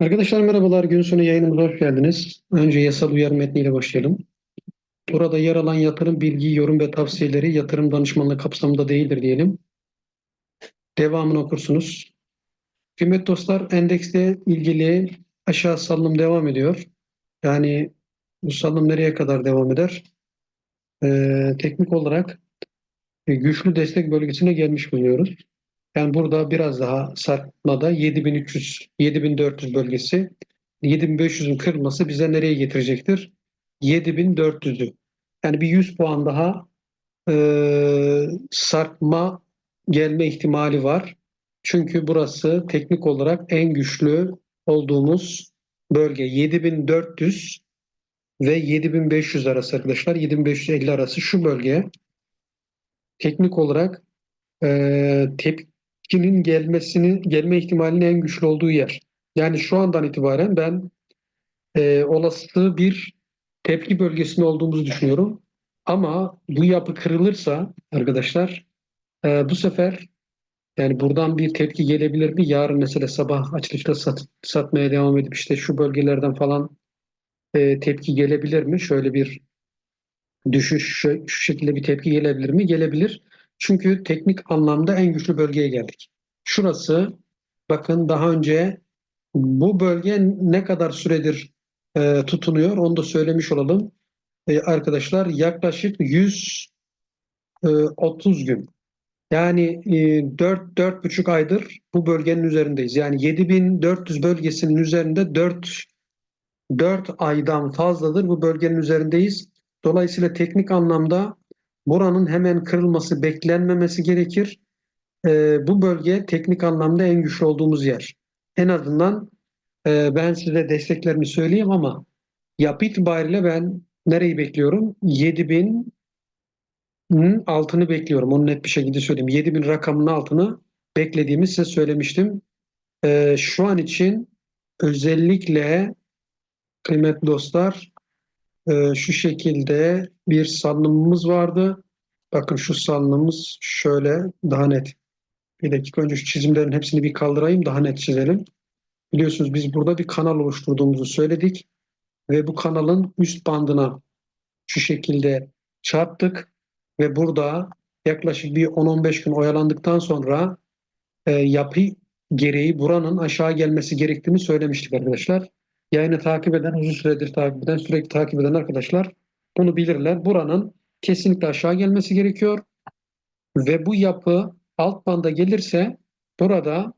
Arkadaşlar merhabalar. Gün sonu yayınımıza hoş geldiniz. Önce yasal uyarı metniyle başlayalım. Burada yer alan yatırım bilgi, yorum ve tavsiyeleri yatırım danışmanlığı kapsamında değildir diyelim. Devamını okursunuz. Kıymetli dostlar, endeksle ilgili aşağı salınım devam ediyor. Yani bu salınım nereye kadar devam eder? Ee, teknik olarak e, güçlü destek bölgesine gelmiş bulunuyoruz. Yani burada biraz daha sarkmada 7300, 7400 bölgesi 7500'ün kırılması bize nereye getirecektir? 7400'ü. Yani bir 100 puan daha e, sarkma gelme ihtimali var. Çünkü burası teknik olarak en güçlü olduğumuz bölge 7400 ve 7500 arası arkadaşlar. 7550 arası şu bölge teknik olarak e, tepkinin gelmesini gelme ihtimalinin en güçlü olduğu yer. Yani şu andan itibaren ben e, olası bir tepki bölgesinde olduğumuzu düşünüyorum. Ama bu yapı kırılırsa arkadaşlar e, bu sefer yani buradan bir tepki gelebilir mi? Yarın mesela sabah açılışta sat, satmaya devam edip işte şu bölgelerden falan e, tepki gelebilir mi? Şöyle bir düşüş şu, şu şekilde bir tepki gelebilir mi? Gelebilir. Çünkü teknik anlamda en güçlü bölgeye geldik. Şurası bakın daha önce bu bölge ne kadar süredir e, tutunuyor onu da söylemiş olalım. E, arkadaşlar yaklaşık 130 gün. Yani e, 4 4,5 aydır bu bölgenin üzerindeyiz. Yani 7400 bölgesinin üzerinde 4 4 aydan fazladır bu bölgenin üzerindeyiz. Dolayısıyla teknik anlamda buranın hemen kırılması beklenmemesi gerekir. E, bu bölge teknik anlamda en güçlü olduğumuz yer. En azından e, ben size desteklerini söyleyeyim ama yapı itibariyle ben nereyi bekliyorum? 7000 altını bekliyorum. Onu net bir şekilde söyleyeyim. 7000 rakamının altını beklediğimi size söylemiştim. E, şu an için özellikle kıymetli dostlar e, şu şekilde bir salınımımız vardı. Bakın şu salınımımız şöyle daha net. Bir dakika önce şu çizimlerin hepsini bir kaldırayım daha net çizelim. Biliyorsunuz biz burada bir kanal oluşturduğumuzu söyledik ve bu kanalın üst bandına şu şekilde çarptık ve burada yaklaşık bir 10-15 gün oyalandıktan sonra e, yapı gereği buranın aşağı gelmesi gerektiğini söylemiştik arkadaşlar. Yayını takip eden, uzun süredir takip eden, sürekli takip eden arkadaşlar bunu bilirler. Buranın kesinlikle aşağı gelmesi gerekiyor ve bu yapı alt banda gelirse burada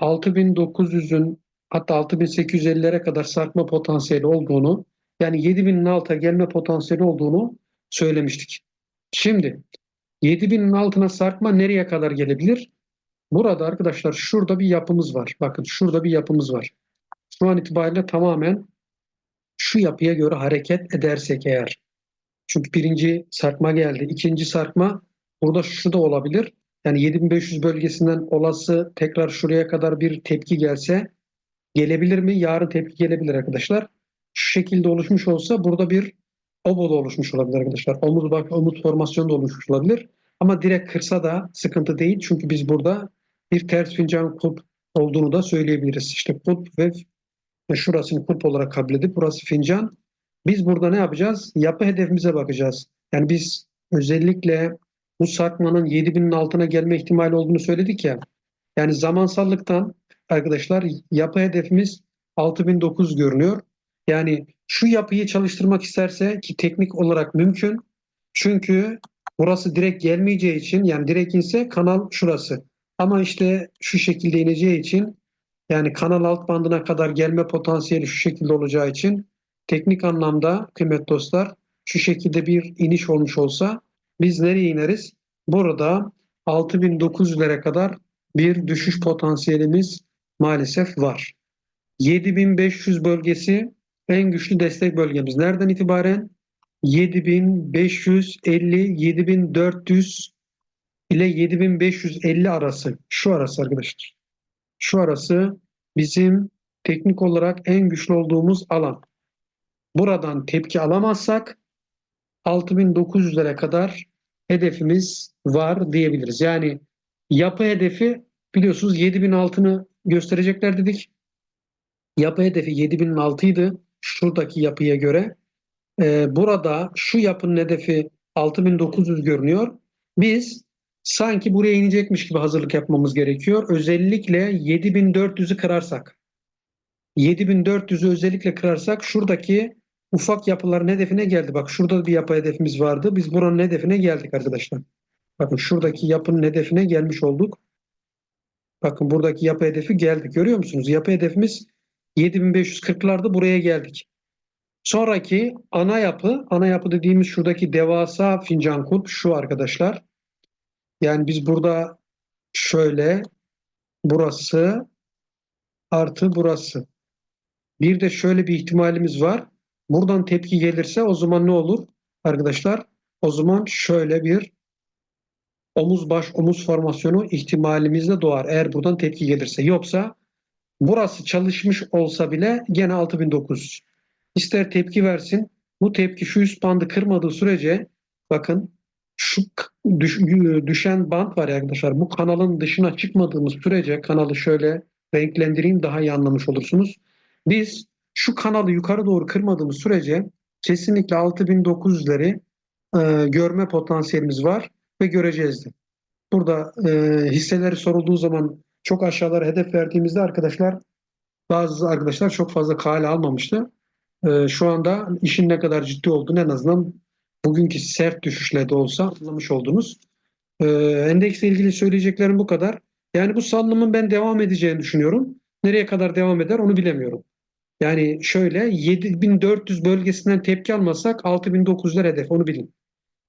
6900'ün hatta 6850'lere kadar sarkma potansiyeli olduğunu yani 7000'in alta gelme potansiyeli olduğunu söylemiştik. Şimdi 7000'in altına sarkma nereye kadar gelebilir? Burada arkadaşlar şurada bir yapımız var. Bakın şurada bir yapımız var. Şu an itibariyle tamamen şu yapıya göre hareket edersek eğer. Çünkü birinci sarkma geldi. ikinci sarkma burada şu da olabilir. Yani 7500 bölgesinden olası tekrar şuraya kadar bir tepki gelse gelebilir mi? Yarın tepki gelebilir arkadaşlar. Şu şekilde oluşmuş olsa burada bir obo da oluşmuş olabilir arkadaşlar. Omuz bak omuz formasyonu da oluşmuş olabilir. Ama direkt kırsa da sıkıntı değil. Çünkü biz burada bir ters fincan kulp olduğunu da söyleyebiliriz. İşte kulp ve şurasını kulp olarak kabul edip burası fincan. Biz burada ne yapacağız? Yapı hedefimize bakacağız. Yani biz özellikle bu sarkmanın 7000'in altına gelme ihtimali olduğunu söyledik ya. Yani zamansallıktan arkadaşlar yapı hedefimiz 6009 görünüyor. Yani şu yapıyı çalıştırmak isterse ki teknik olarak mümkün. Çünkü burası direkt gelmeyeceği için yani direkt inse kanal şurası. Ama işte şu şekilde ineceği için yani kanal alt bandına kadar gelme potansiyeli şu şekilde olacağı için teknik anlamda kıymet dostlar şu şekilde bir iniş olmuş olsa biz nereye ineriz? Burada 6900'lere kadar bir düşüş potansiyelimiz maalesef var. 7500 bölgesi en güçlü destek bölgemiz. Nereden itibaren? 7550, 7400 ile 7550 arası. Şu arası arkadaşlar. Şu arası bizim teknik olarak en güçlü olduğumuz alan. Buradan tepki alamazsak 6900'lere kadar hedefimiz var diyebiliriz. Yani yapı hedefi biliyorsunuz 7000 altını gösterecekler dedik. Yapı hedefi 7006 idi. Şuradaki yapıya göre. Ee, burada şu yapının hedefi 6900 görünüyor. Biz sanki buraya inecekmiş gibi hazırlık yapmamız gerekiyor. Özellikle 7400'ü kırarsak. 7400'ü özellikle kırarsak şuradaki ufak yapıların hedefine geldi. Bak şurada bir yapı hedefimiz vardı. Biz buranın hedefine geldik arkadaşlar. Bakın şuradaki yapının hedefine gelmiş olduk. Bakın buradaki yapı hedefi geldik. Görüyor musunuz? Yapı hedefimiz 7540'larda buraya geldik. Sonraki ana yapı, ana yapı dediğimiz şuradaki devasa fincan kulp şu arkadaşlar. Yani biz burada şöyle burası artı burası. Bir de şöyle bir ihtimalimiz var. Buradan tepki gelirse o zaman ne olur arkadaşlar? O zaman şöyle bir omuz baş omuz formasyonu ihtimalimizde doğar. Eğer buradan tepki gelirse. Yoksa burası çalışmış olsa bile gene 6900. İster tepki versin. Bu tepki şu üst bandı kırmadığı sürece bakın şu düş, düşen band var arkadaşlar. Bu kanalın dışına çıkmadığımız sürece kanalı şöyle renklendireyim daha iyi anlamış olursunuz. Biz şu kanalı yukarı doğru kırmadığımız sürece kesinlikle 6900'leri e, görme potansiyelimiz var ve göreceğiz de. Burada e, hisseleri sorulduğu zaman çok aşağılara hedef verdiğimizde arkadaşlar bazı arkadaşlar çok fazla kale almamıştı. E, şu anda işin ne kadar ciddi olduğunu en azından bugünkü sert düşüşle de olsa anlamış oldunuz. E, endeksle ilgili söyleyeceklerim bu kadar. Yani bu salınımın ben devam edeceğini düşünüyorum. Nereye kadar devam eder onu bilemiyorum. Yani şöyle 7400 bölgesinden tepki almasak 6900'ler hedef onu bilin.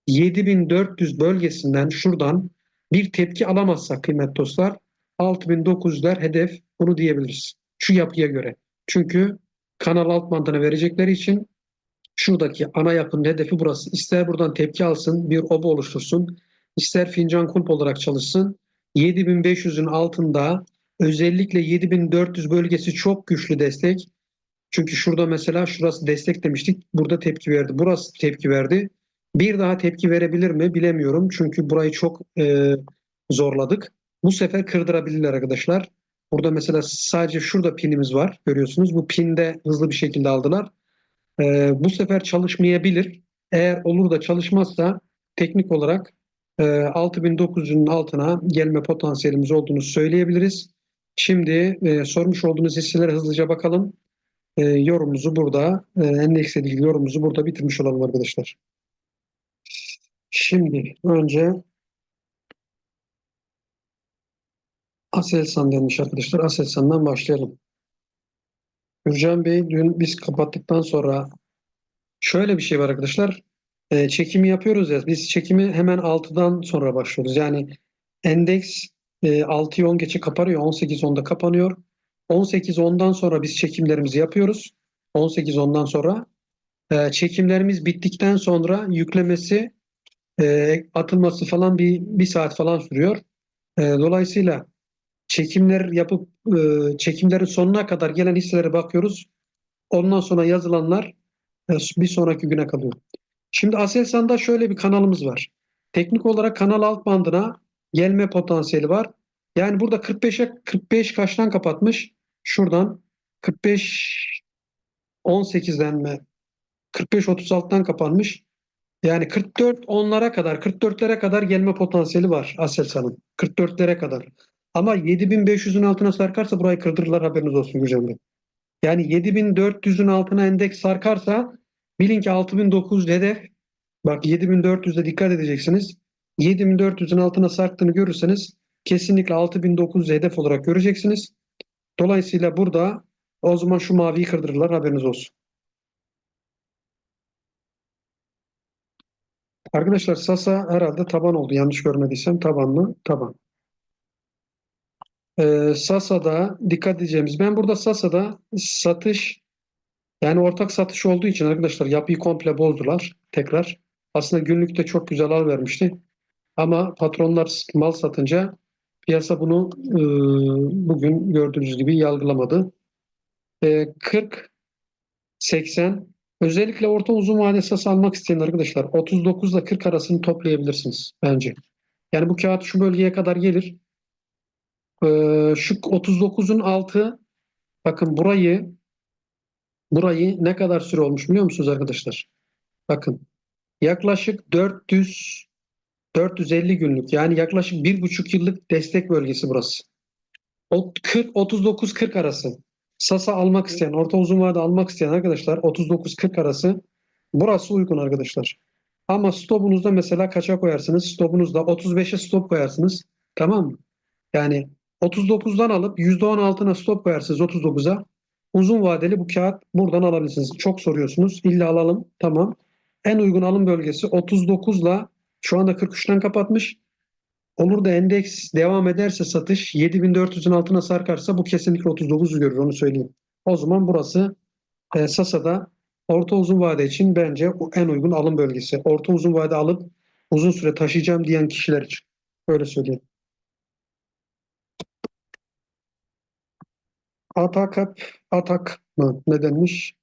7400 bölgesinden şuradan bir tepki alamazsak kıymetli dostlar 6900'ler hedef bunu diyebiliriz. Şu yapıya göre. Çünkü kanal alt bandına verecekleri için şuradaki ana yapının hedefi burası. İster buradan tepki alsın, bir oba oluştursun, ister fincan kulp olarak çalışsın. 7500'ün altında özellikle 7400 bölgesi çok güçlü destek. Çünkü şurada mesela şurası destek demiştik. Burada tepki verdi. Burası tepki verdi. Bir daha tepki verebilir mi bilemiyorum. Çünkü burayı çok e, zorladık. Bu sefer kırdırabilirler arkadaşlar. Burada mesela sadece şurada pinimiz var. Görüyorsunuz. Bu pinde hızlı bir şekilde aldılar. E, bu sefer çalışmayabilir. Eğer olur da çalışmazsa teknik olarak e, 6900'ün altına gelme potansiyelimiz olduğunu söyleyebiliriz. Şimdi e, sormuş olduğunuz hisselere hızlıca bakalım. E, yorumumuzu burada, e, endeksle ilgili yorumumuzu burada bitirmiş olalım arkadaşlar. Şimdi önce Aselsan demiş arkadaşlar. Aselsan'dan başlayalım. Gürcan Bey dün biz kapattıktan sonra şöyle bir şey var arkadaşlar. E, çekimi yapıyoruz ya. Biz çekimi hemen 6'dan sonra başlıyoruz. Yani endeks e, 6'yı 10 geçe kapanıyor. 18-10'da kapanıyor. 18-10'dan sonra biz çekimlerimizi yapıyoruz. 18-10'dan sonra. E, çekimlerimiz bittikten sonra yüklemesi e, atılması falan bir, bir saat falan sürüyor. E, dolayısıyla çekimler yapıp e, çekimlerin sonuna kadar gelen hisselere bakıyoruz. Ondan sonra yazılanlar e, bir sonraki güne kalıyor. Şimdi Aselsan'da şöyle bir kanalımız var. Teknik olarak kanal alt bandına gelme potansiyeli var. Yani burada 45'e 45 kaçtan kapatmış? Şuradan 45 18'den mi? 45 36'dan kapanmış. Yani 44 onlara kadar, 44'lere kadar gelme potansiyeli var Aselsan'ın. 44'lere kadar. Ama 7500'ün altına sarkarsa burayı kırdırırlar haberiniz olsun Gürcan. Yani 7400'ün altına endeks sarkarsa bilin ki 6900 hedef. Bak 7400'de dikkat edeceksiniz. 7400'ün altına sarktığını görürseniz kesinlikle 6900 hedef olarak göreceksiniz. Dolayısıyla burada o zaman şu maviyi kırdırırlar haberiniz olsun. Arkadaşlar Sasa herhalde taban oldu. Yanlış görmediysem tabanlı taban. Ee, Sasa'da dikkat edeceğimiz. Ben burada Sasa'da satış yani ortak satış olduğu için arkadaşlar yapıyı komple bozdular tekrar. Aslında günlükte çok güzel al vermişti. Ama patronlar mal satınca piyasa bunu e, bugün gördüğünüz gibi yalgılamadı. E, 40 80 özellikle orta uzun vade esas almak isteyen arkadaşlar 39 ile 40 arasını toplayabilirsiniz bence. Yani bu kağıt şu bölgeye kadar gelir. Ee, şu 39'un altı bakın burayı Burayı ne kadar süre olmuş biliyor musunuz arkadaşlar? Bakın yaklaşık 400 450 günlük yani yaklaşık bir buçuk yıllık destek bölgesi burası. O 40 39-40 arası. Sasa almak isteyen, orta uzun vade almak isteyen arkadaşlar 39-40 arası burası uygun arkadaşlar. Ama stopunuzda mesela kaça koyarsınız? Stopunuzda 35'e stop koyarsınız. Tamam mı? Yani 39'dan alıp %10 altına stop koyarsınız 39'a. Uzun vadeli bu kağıt buradan alabilirsiniz. Çok soruyorsunuz. İlla alalım. Tamam. En uygun alım bölgesi 39 ile şu anda 43'ten kapatmış. Olur da endeks devam ederse satış 7400'ün altına sarkarsa bu kesinlikle 39'u görür onu söyleyeyim. O zaman burası e, Sasa'da orta uzun vade için bence en uygun alım bölgesi. Orta uzun vade alıp uzun süre taşıyacağım diyen kişiler için. Öyle söyleyeyim. Atak hep atak mı? Ne denmiş?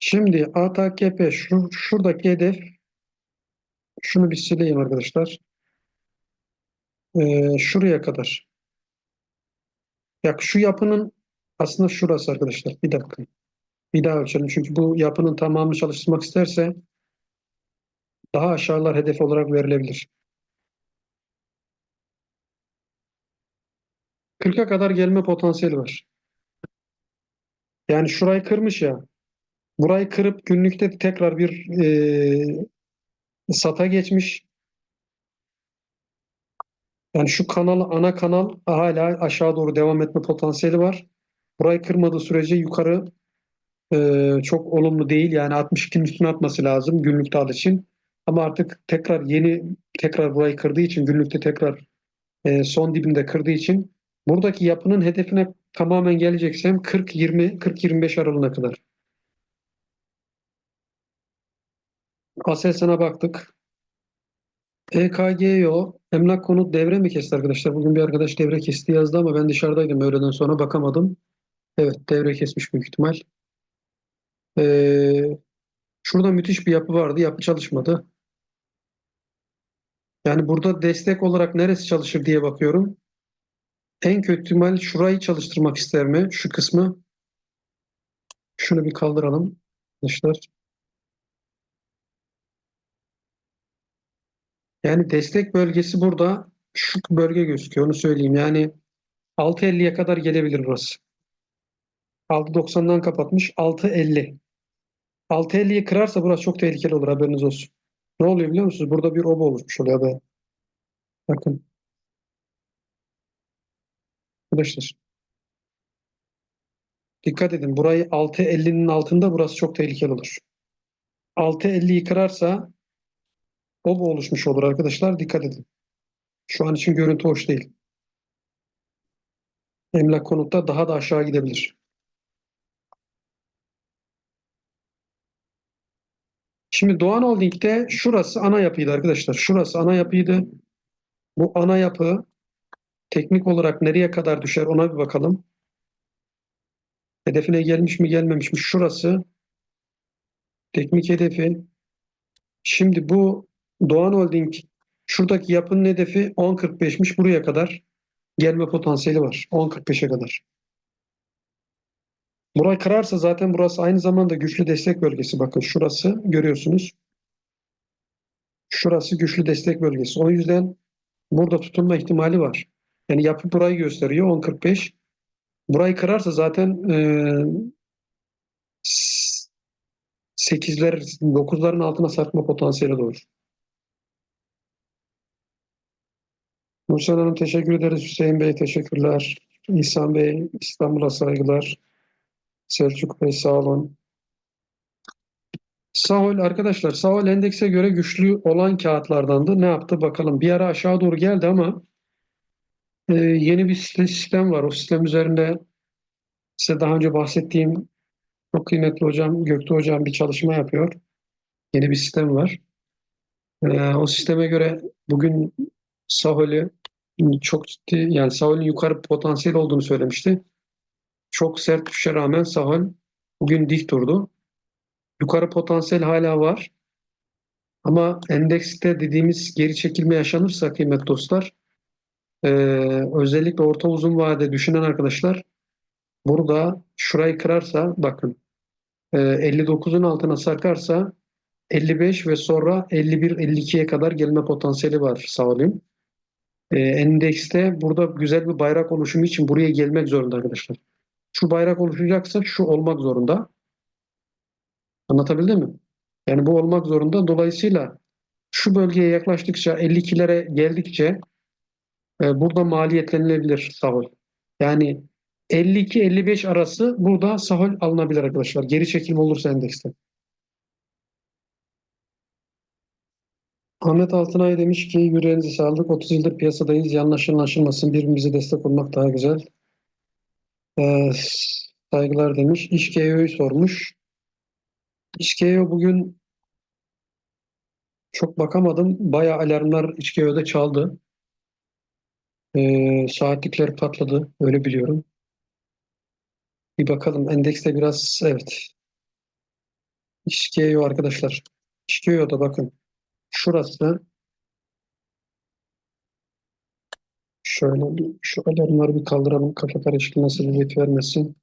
Şimdi ATKP şu, şuradaki hedef şunu bir sileyim arkadaşlar. Ee, şuraya kadar. Ya şu yapının aslında şurası arkadaşlar. Bir dakika. Bir daha ölçelim. Çünkü bu yapının tamamını çalıştırmak isterse daha aşağılar hedef olarak verilebilir. 40'a kadar gelme potansiyeli var. Yani şurayı kırmış ya. Burayı kırıp günlükte tekrar bir e, sata geçmiş. Yani şu kanal, ana kanal hala aşağı doğru devam etme potansiyeli var. Burayı kırmadığı sürece yukarı e, çok olumlu değil. Yani 62'nin üstüne atması lazım günlükte al için. Ama artık tekrar yeni tekrar burayı kırdığı için günlükte tekrar e, son dibinde kırdığı için buradaki yapının hedefine tamamen geleceksem 40-20, 40-25 aralığına kadar. Aselsan'a baktık. EKGO emlak konut devre mi kesti arkadaşlar? Bugün bir arkadaş devre kesti yazdı ama ben dışarıdaydım öğleden sonra bakamadım. Evet devre kesmiş büyük ihtimal. Ee, şurada müthiş bir yapı vardı. Yapı çalışmadı. Yani burada destek olarak neresi çalışır diye bakıyorum. En kötü ihtimal şurayı çalıştırmak ister mi? Şu kısmı. Şunu bir kaldıralım arkadaşlar. Yani destek bölgesi burada şu bölge gözüküyor. Onu söyleyeyim. Yani 6.50'ye kadar gelebilir burası. 6.90'dan kapatmış. 6.50. 6.50'yi kırarsa burası çok tehlikeli olur. Haberiniz olsun. Ne oluyor biliyor musunuz? Burada bir oba oluşmuş oluyor. Be. Bakın. Arkadaşlar. Dikkat edin. Burayı 6.50'nin altında burası çok tehlikeli olur. 6.50'yi kırarsa oba oluşmuş olur arkadaşlar. Dikkat edin. Şu an için görüntü hoş değil. Emlak konutta daha da aşağı gidebilir. Şimdi Doğan Holding'de şurası ana yapıydı arkadaşlar. Şurası ana yapıydı. Bu ana yapı teknik olarak nereye kadar düşer ona bir bakalım. Hedefine gelmiş mi gelmemiş mi? Şurası teknik hedefi. Şimdi bu Doğan Holding şuradaki yapının hedefi 10.45'miş buraya kadar gelme potansiyeli var. 10.45'e kadar. Burayı kırarsa zaten burası aynı zamanda güçlü destek bölgesi. Bakın şurası görüyorsunuz. Şurası güçlü destek bölgesi. O yüzden burada tutunma ihtimali var. Yani yapı burayı gösteriyor 10.45. Burayı kırarsa zaten e, 8'ler 9'ların altına sarkma potansiyeli doğur. Nursel Hanım teşekkür ederiz. Hüseyin Bey teşekkürler. İhsan Bey İstanbul'a saygılar. Selçuk Bey sağ olun. Sahol arkadaşlar Sahol endekse göre güçlü olan kağıtlardandı. Ne yaptı bakalım. Bir ara aşağı doğru geldi ama e, yeni bir sistem var. O sistem üzerinde size daha önce bahsettiğim çok kıymetli hocam Göktuğ hocam bir çalışma yapıyor. Yeni bir sistem var. E, o sisteme göre bugün Sahol'ü çok ciddi yani Sahol'ün yukarı potansiyel olduğunu söylemişti. Çok sert düşüşe rağmen Sahol bugün dik durdu. Yukarı potansiyel hala var. Ama endekste dediğimiz geri çekilme yaşanırsa kıymetli dostlar Ee, özellikle orta uzun vade düşünen arkadaşlar burada şurayı kırarsa bakın e, 59'un altına sarkarsa 55 ve sonra 51-52'ye kadar gelme potansiyeli var Saul'ün. Ee, endekste burada güzel bir bayrak oluşumu için buraya gelmek zorunda arkadaşlar. Şu bayrak oluşacaksa şu olmak zorunda. Anlatabildim mi? Yani bu olmak zorunda. Dolayısıyla şu bölgeye yaklaştıkça 52'lere geldikçe e, burada maliyetlenilebilir sahol. Yani 52-55 arası burada sahol alınabilir arkadaşlar. Geri çekilme olursa endekste. Ahmet Altınay demiş ki yüreğinize sağlık. 30 yıldır piyasadayız. Yanlış anlaşılmasın. Birbirimize destek olmak daha güzel. Ee, saygılar demiş. İşkeyo'yu sormuş. İşkeyo bugün çok bakamadım. Bayağı alarmlar İşkeyo'da çaldı. Saatlikler patladı. Öyle biliyorum. Bir bakalım. Endekste biraz evet. İşkeyo arkadaşlar. İşkeyo'da bakın. Şurası şöyle şu alarmları bir kaldıralım. Kafa karışıklığına sebebiyet vermesin.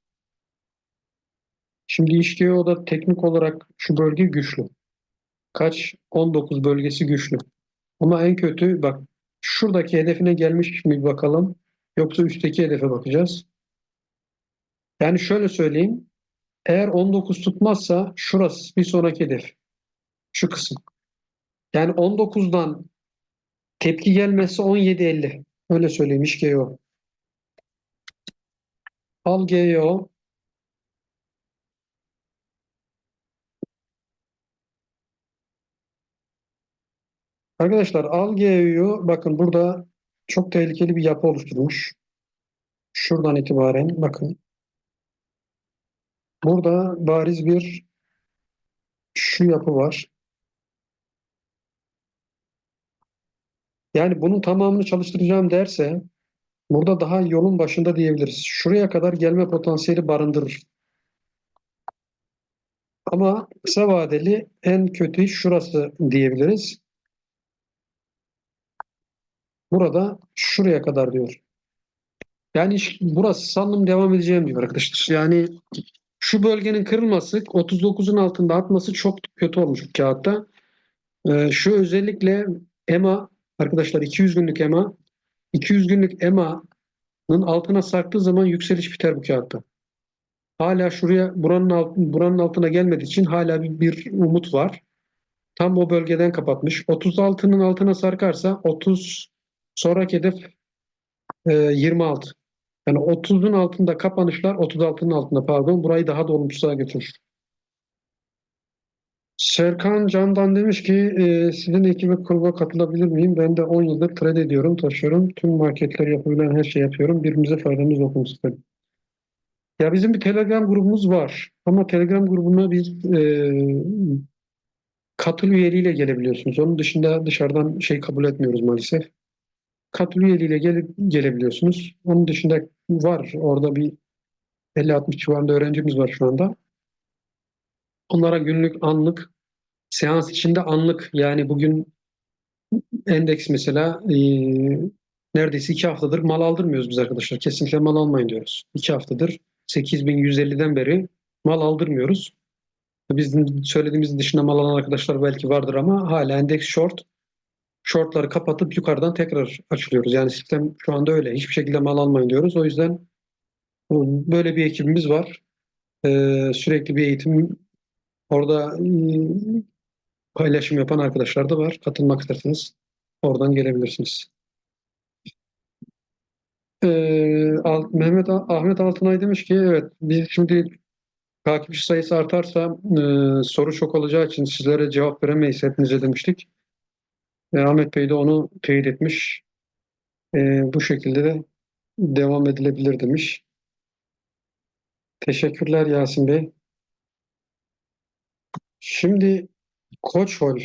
Şimdi İşkeyo'da teknik olarak şu bölge güçlü. Kaç? 19 bölgesi güçlü. Ama en kötü bak şuradaki hedefine gelmiş mi bakalım. Yoksa üstteki hedefe bakacağız. Yani şöyle söyleyeyim. Eğer 19 tutmazsa şurası bir sonraki hedef. Şu kısım. Yani 19'dan tepki gelmezse 17.50. Öyle söyleyeyim iş GEO. Al GEO. Arkadaşlar al GEO'yu bakın burada çok tehlikeli bir yapı oluşturmuş. Şuradan itibaren bakın. Burada bariz bir şu yapı var. Yani bunun tamamını çalıştıracağım derse burada daha yolun başında diyebiliriz. Şuraya kadar gelme potansiyeli barındırır. Ama kısa vadeli en kötü şurası diyebiliriz. Burada şuraya kadar diyor. Yani burası sandım devam edeceğim diyor arkadaşlar. Yani şu bölgenin kırılması 39'un altında atması çok kötü olmuş kağıtta. Ee, şu özellikle EMA arkadaşlar 200 günlük EMA 200 günlük EMA'nın altına sarktığı zaman yükseliş biter bu kağıtta. Hala şuraya buranın alt, buranın altına gelmediği için hala bir, bir umut var. Tam o bölgeden kapatmış. 36'nın altına sarkarsa 30 sonraki hedef e, 26. Yani 30'un altında kapanışlar 36'nın altında pardon burayı daha da olumsuza götürür. Serkan Candan demiş ki e, sizin ekibe kurba katılabilir miyim? Ben de 10 yıldır trade ediyorum, taşıyorum. Tüm marketleri yapabilen her şeyi yapıyorum. Birbirimize faydamız istedim. Ya bizim bir Telegram grubumuz var. Ama Telegram grubuna biz e, katıl üyeliğiyle gelebiliyorsunuz. Onun dışında dışarıdan şey kabul etmiyoruz maalesef. Katıl üyeliğiyle gelip gelebiliyorsunuz. Onun dışında var. Orada bir 50-60 civarında öğrencimiz var şu anda. Onlara günlük, anlık, seans içinde anlık yani bugün endeks mesela e, neredeyse iki haftadır mal aldırmıyoruz biz arkadaşlar. Kesinlikle mal almayın diyoruz. İki haftadır 8150'den beri mal aldırmıyoruz. Bizim söylediğimiz dışında mal alan arkadaşlar belki vardır ama hala endeks short. Shortları kapatıp yukarıdan tekrar açılıyoruz. Yani sistem şu anda öyle. Hiçbir şekilde mal almayın diyoruz. O yüzden böyle bir ekibimiz var. Ee, sürekli bir eğitim orada ıı, paylaşım yapan arkadaşlar da var. Katılmak isterseniz oradan gelebilirsiniz. Ee, Mehmet Ahmet Altınay demiş ki evet biz şimdi takipçi sayısı artarsa e, soru çok olacağı için sizlere cevap veremeyiz hepinize demiştik. E, Ahmet Bey de onu teyit etmiş. E, bu şekilde de devam edilebilir demiş. Teşekkürler Yasin Bey. Şimdi Koçhol.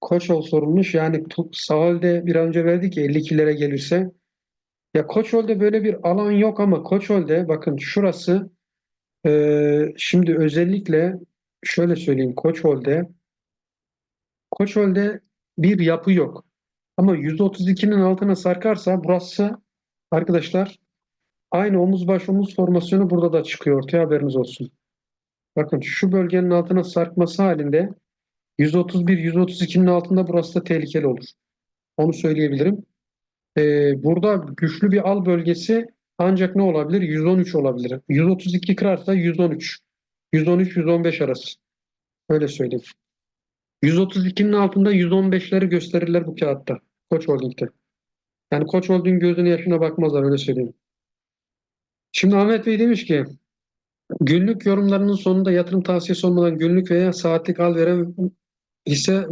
Koçhol sorulmuş. Yani Saval'de bir an önce verdik ya 52'lere gelirse. Ya Koçhol'de böyle bir alan yok ama Koçhol'de bakın şurası e, şimdi özellikle şöyle söyleyeyim Koçhol'de Koçhol'de bir yapı yok. Ama 132'nin altına sarkarsa burası arkadaşlar aynı omuz baş omuz formasyonu burada da çıkıyor ortaya haberiniz olsun. Bakın şu bölgenin altına sarkması halinde 131-132'nin altında burası da tehlikeli olur. Onu söyleyebilirim. Ee, burada güçlü bir al bölgesi ancak ne olabilir? 113 olabilir. 132 kırarsa 113. 113-115 arası. Öyle söyleyeyim. 132'nin altında 115'leri gösterirler bu kağıtta. Koç Holding'de. Yani Koç Holding gözünün yaşına bakmazlar öyle söyleyeyim. Şimdi Ahmet Bey demiş ki günlük yorumlarının sonunda yatırım tavsiyesi olmadan günlük veya saatlik al veren hisse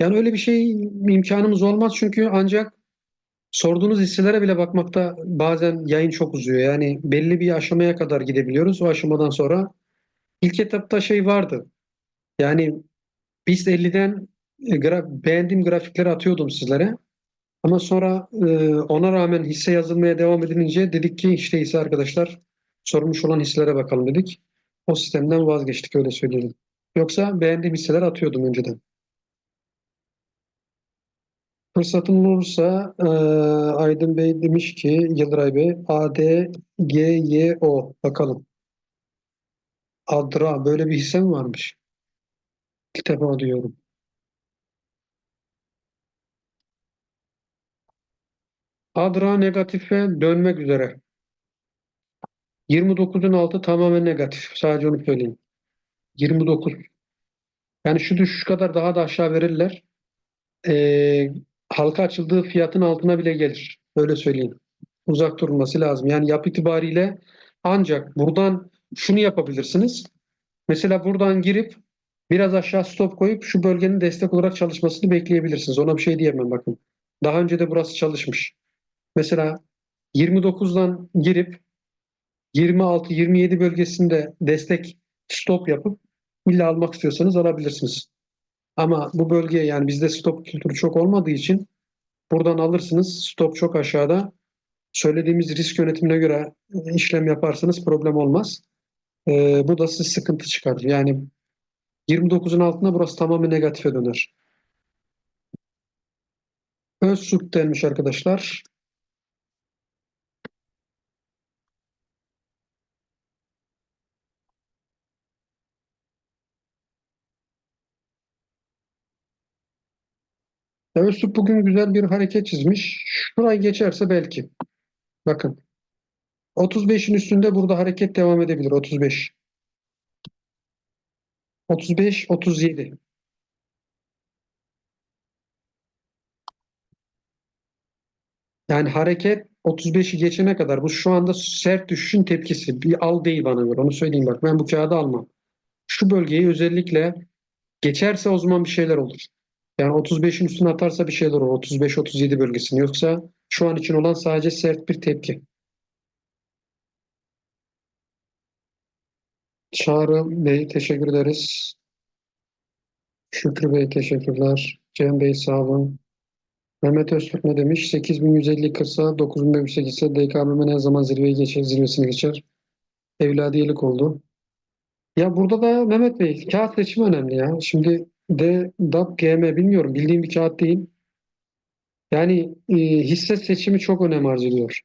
yani öyle bir şey imkanımız olmaz çünkü ancak sorduğunuz hisselere bile bakmakta bazen yayın çok uzuyor. Yani belli bir aşamaya kadar gidebiliyoruz. O aşamadan sonra ilk etapta şey vardı. Yani BIST 50'den e, gra beğendiğim grafikleri atıyordum sizlere. Ama sonra e, ona rağmen hisse yazılmaya devam edilince dedik ki işte ise arkadaşlar sorulmuş olan hisselere bakalım dedik. O sistemden vazgeçtik öyle söyleyelim. Yoksa beğendiğim hisseler atıyordum önceden. Fırsatın olursa e, Aydın Bey demiş ki Yıldıray Bey ADGYO bakalım. Adra böyle bir hisse mi varmış? İlk defa diyorum. Adra negatife dönmek üzere. 29'un altı tamamen negatif. Sadece onu söyleyeyim. 29. Yani şu düşüş kadar daha da aşağı verirler. Ee, halka açıldığı fiyatın altına bile gelir. Öyle söyleyeyim. Uzak durulması lazım. Yani yapı itibariyle ancak buradan şunu yapabilirsiniz. Mesela buradan girip biraz aşağı stop koyup şu bölgenin destek olarak çalışmasını bekleyebilirsiniz. Ona bir şey diyemem bakın. Daha önce de burası çalışmış. Mesela 29'dan girip 26-27 bölgesinde destek stop yapıp illa almak istiyorsanız alabilirsiniz. Ama bu bölgeye yani bizde stop kültürü çok olmadığı için buradan alırsınız. Stop çok aşağıda. Söylediğimiz risk yönetimine göre işlem yaparsanız problem olmaz. Ee, bu da size sıkıntı çıkarır. Yani 29'un altında burası tamamen negatife döner. Özsut denmiş arkadaşlar. Öztürk bugün güzel bir hareket çizmiş. Şurayı geçerse belki. Bakın. 35'in üstünde burada hareket devam edebilir. 35. 35, 37. Yani hareket 35'i geçene kadar bu şu anda sert düşüşün tepkisi. Bir al değil bana göre. Onu söyleyeyim bak. Ben bu kağıdı almam. Şu bölgeyi özellikle geçerse o zaman bir şeyler olur. Yani 35'in üstüne atarsa bir şeyler olur. 35-37 bölgesini. Yoksa şu an için olan sadece sert bir tepki. Çağrı Bey teşekkür ederiz. Şükrü Bey teşekkürler. Cem Bey sağ olun. Mehmet Öztürk ne demiş? 8150 kırsa 9508 ise DKMM ne zaman zirveyi geçer, zirvesini geçer. Evladiyelik oldu. Ya burada da Mehmet Bey kağıt seçimi önemli ya. Şimdi D, DAP, GM bilmiyorum. Bildiğim bir kağıt değil. Yani e, hisse seçimi çok önem arz ediyor.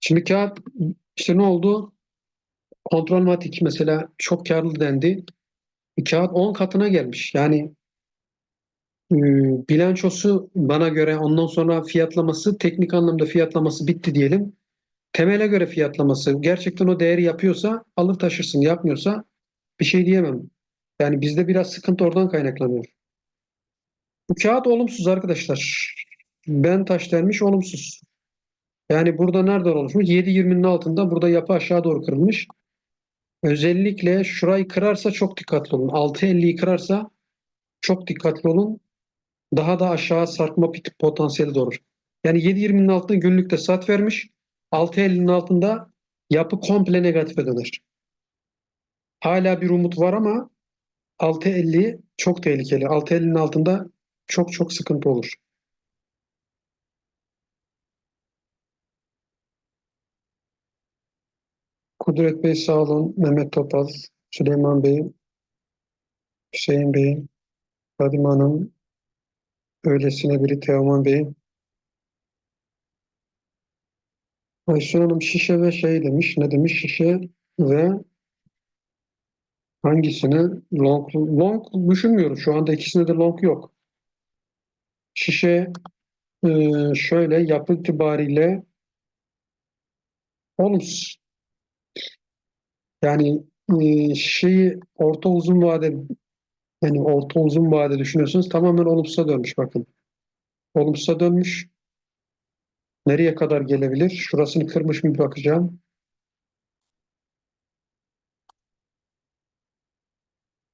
Şimdi kağıt işte ne oldu? Kontrolmatik mesela çok karlı dendi. Kağıt 10 katına gelmiş. Yani e, bilançosu bana göre ondan sonra fiyatlaması teknik anlamda fiyatlaması bitti diyelim. Temele göre fiyatlaması gerçekten o değeri yapıyorsa alır taşırsın. Yapmıyorsa bir şey diyemem. Yani bizde biraz sıkıntı oradan kaynaklanıyor. Bu kağıt olumsuz arkadaşlar. Ben taş denmiş olumsuz. Yani burada nereden oluşmuş? 7.20'nin altında burada yapı aşağı doğru kırılmış. Özellikle şurayı kırarsa çok dikkatli olun. 6.50'yi kırarsa çok dikkatli olun. Daha da aşağı sarkma potansiyeli doğurur. Yani 7.20'nin altında günlükte sat vermiş. 6.50'nin altında yapı komple negatife döner. Hala bir umut var ama 6.50 çok tehlikeli. 6.50'nin altında çok çok sıkıntı olur. Kudret Bey sağ olun. Mehmet Topal, Süleyman Bey, Hüseyin Bey, Fadime Hanım, Öylesine biri Teoman Bey'in. Aysun Hanım şişe ve şey demiş. Ne demiş? Şişe ve hangisini? Long, long düşünmüyorum. Şu anda ikisinde de long yok. Şişe e, şöyle yapı itibariyle olumsuz. Yani e, şişeyi orta uzun vade yani orta uzun vade düşünüyorsunuz. Tamamen olumsuza dönmüş bakın. Olumsuza dönmüş. Nereye kadar gelebilir? Şurasını kırmış mı bakacağım.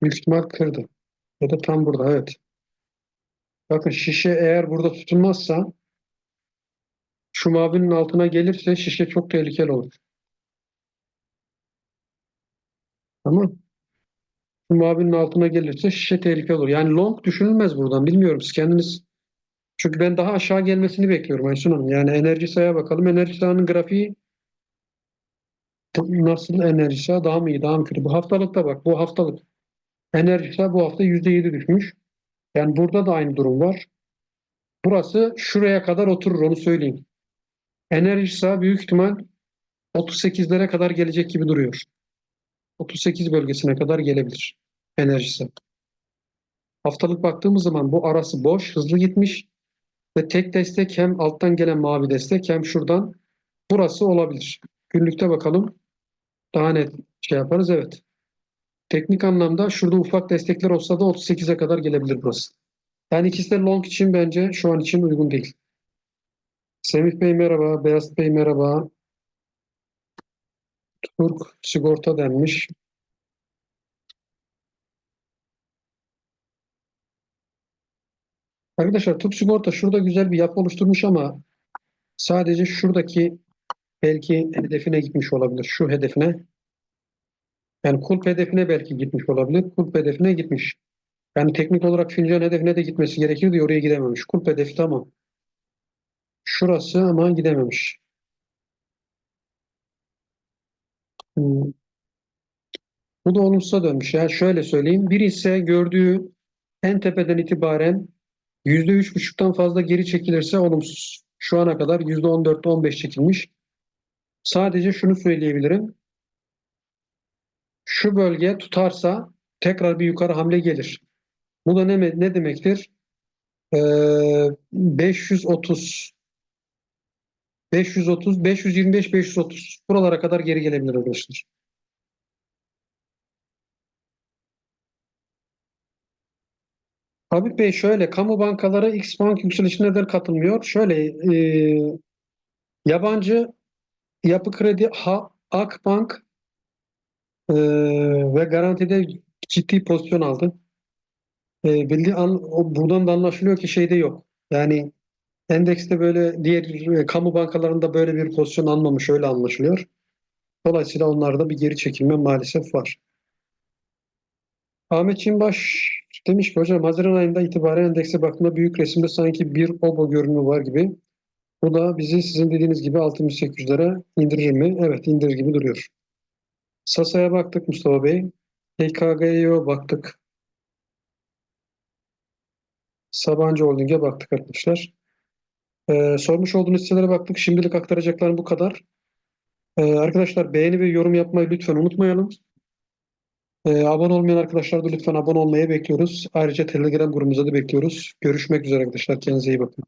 Büyük ihtimal kırdı. Ya da tam burada evet. Bakın şişe eğer burada tutulmazsa şu mavinin altına gelirse şişe çok tehlikeli olur. Tamam. Şu altına gelirse şişe tehlikeli olur. Yani long düşünülmez buradan. Bilmiyorum siz kendiniz çünkü ben daha aşağı gelmesini bekliyorum Aysun Hanım. Yani enerji sahaya bakalım. Enerji sahanın grafiği nasıl enerji saha daha mı iyi daha mı kötü? Bu haftalıkta bak bu haftalık. Enerji saha bu hafta %7 düşmüş. Yani burada da aynı durum var. Burası şuraya kadar oturur onu söyleyeyim. Enerji saha büyük ihtimal 38'lere kadar gelecek gibi duruyor. 38 bölgesine kadar gelebilir enerjisi. Haftalık baktığımız zaman bu arası boş, hızlı gitmiş ve tek destek hem alttan gelen mavi destek hem şuradan burası olabilir. Günlükte bakalım. Daha net şey yaparız. Evet. Teknik anlamda şurada ufak destekler olsa da 38'e kadar gelebilir burası. Yani ikisi de long için bence şu an için uygun değil. Semih Bey merhaba. Beyaz Bey merhaba. Turk sigorta denmiş. Arkadaşlar Türk Sigorta şurada güzel bir yapı oluşturmuş ama sadece şuradaki belki hedefine gitmiş olabilir. Şu hedefine. Yani kulp hedefine belki gitmiş olabilir. Kulp hedefine gitmiş. Yani teknik olarak fincan hedefine de gitmesi gerekir diye oraya gidememiş. Kulp hedefi tamam. Şurası ama gidememiş. Hmm. Bu da olumsuza dönmüş. Yani şöyle söyleyeyim. Bir ise gördüğü en tepeden itibaren %3,5'tan fazla geri çekilirse olumsuz. Şu ana kadar %14'te 15 çekilmiş. Sadece şunu söyleyebilirim. Şu bölge tutarsa tekrar bir yukarı hamle gelir. Bu da ne, ne demektir? Ee, 530 530, 525, 530. Buralara kadar geri gelebilir arkadaşlar. Habib Bey şöyle, kamu bankaları X bank yükselişine neden katılmıyor? Şöyle, e, yabancı yapı kredi ha, Akbank e, ve garantide ciddi pozisyon aldı. E, bildiği an, buradan da anlaşılıyor ki şeyde yok. Yani endekste böyle diğer e, kamu bankalarında böyle bir pozisyon almamış öyle anlaşılıyor. Dolayısıyla onlarda bir geri çekilme maalesef var. Ahmet Çinbaş demiş ki hocam Haziran ayında itibaren endekse baktığımda büyük resimde sanki bir obo görünümü var gibi. Bu da bizi sizin dediğiniz gibi 6800'lere indirir mi? Evet indirir gibi duruyor. Sasa'ya baktık Mustafa Bey. TKG'ye baktık. Sabancı Holding'e baktık arkadaşlar. Ee, sormuş olduğunuz hisselere baktık. Şimdilik aktaracaklarım bu kadar. Ee, arkadaşlar beğeni ve yorum yapmayı lütfen unutmayalım. Ee, abone olmayan arkadaşlar da lütfen abone olmayı bekliyoruz. Ayrıca Telegram grubumuza da bekliyoruz. Görüşmek üzere arkadaşlar. Kendinize iyi bakın.